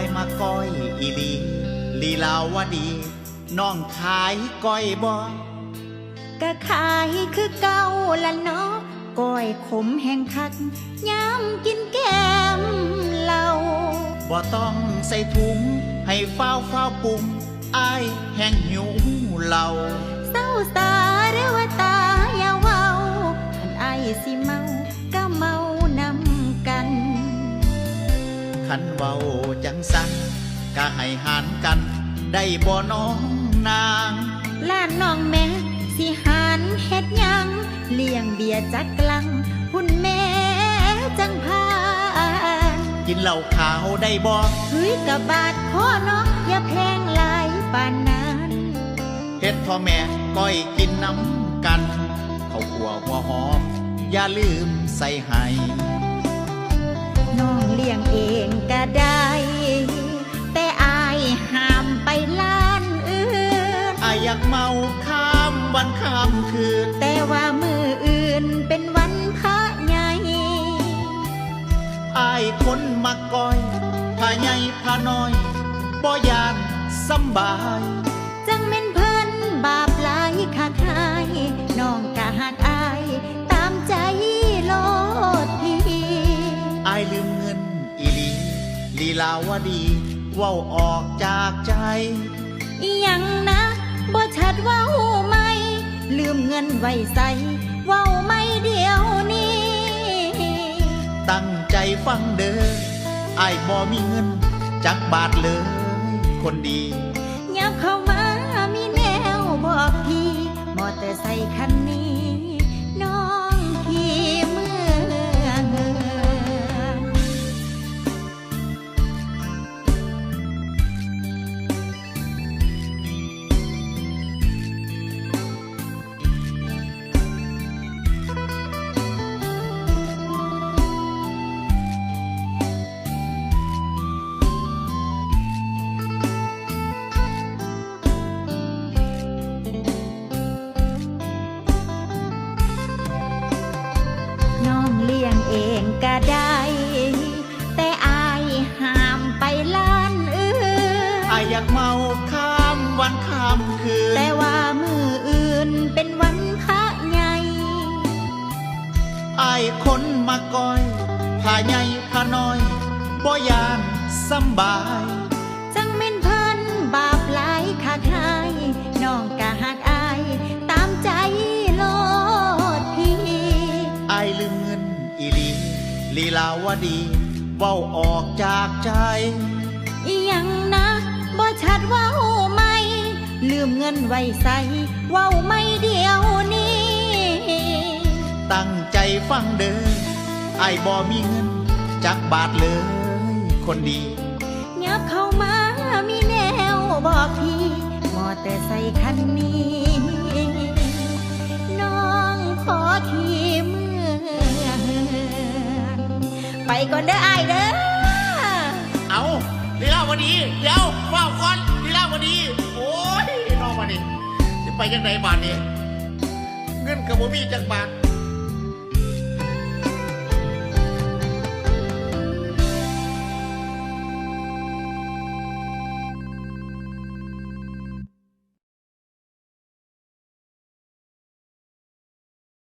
อ้มาก้อยอีหลีลีลาวดีน้องขายก้อยบ่ก็ขายคือเก่าละเนาะก้อยขมแห้งคักย้ำกินแก้มเหล้าบ่ต้องใส่ถุงให้ฟ้าวฟ้าวปุ่มอ้ายแห้งหิวเหล่าเศร้าสาเรวต ขันเว้าจังสันก็ให้หารกัน ได้บ่น้องนางล้านน้องแม่สิหารเฮ็ดหยังเลี้ยงเบียร์จักกลัง หุ่นแม่จังพานกินเหล้าขาวได้บ่เฮ้ยกะบาดคอเนาะอย่าแพงหลายปานนั้นเฮ็ดพ่อแม่ก้อยกินน้ำกันเขาวขัวหัวหอม อย่าลืมใส่ให้น้องเลี้ยงเอง วันข้ามคืน แต่ว่ามืออื่นเป็นวันพระใหญ่อายคนมักก้อยพาใหญ่พาน้อยบ่ยานสำบาย จังเม่นเพิ่นบาปหลายขาดหายน้องกะหักอาย ตามใจโลดพี่อายลืมเงินอีหลีลีลาวดีเว้าออกจากใจอิหยังนะบ่ชัดเว่าไหม ลืมเงินไว้ใส่เว้าไม่เดียวนี้ ตั้งใจฟังเด้อไอ้บ่มีเงินจักบาทเลยคนดี ก็ได้ แต่อายห้ามไปล้านอื่นอายอยากเมาข้ามวันข้ามคืน แต่ว่ามืออื่นเป็นวันพระใหญ่อายคนมาก้อยพาใหญ่พาน้อยบ่ยานสำบาย จังเม่นเพิ่นบาปหลายคักหายน้องกะหักอายตามใจโลดพี่อายลืมเงินอีหลี ลีลาวดีเว้าออกจากใจอิหยังนะบ่ชัดเว่าไหม ลืมเงินไว้ใส่เว้าไม่เดียวนี้ ตั้งใจฟังเด้ออายบ่มีเงินจักบาทเลยคนดี ไปก่อนเด้ออายเด้อเอาลีลาวดีเดี๋ยวว้าวก่อนลีลาวดี โอ้ยน้องมาดิจะไปยังไงบาทนี่เงินกับบ่มีจักบาท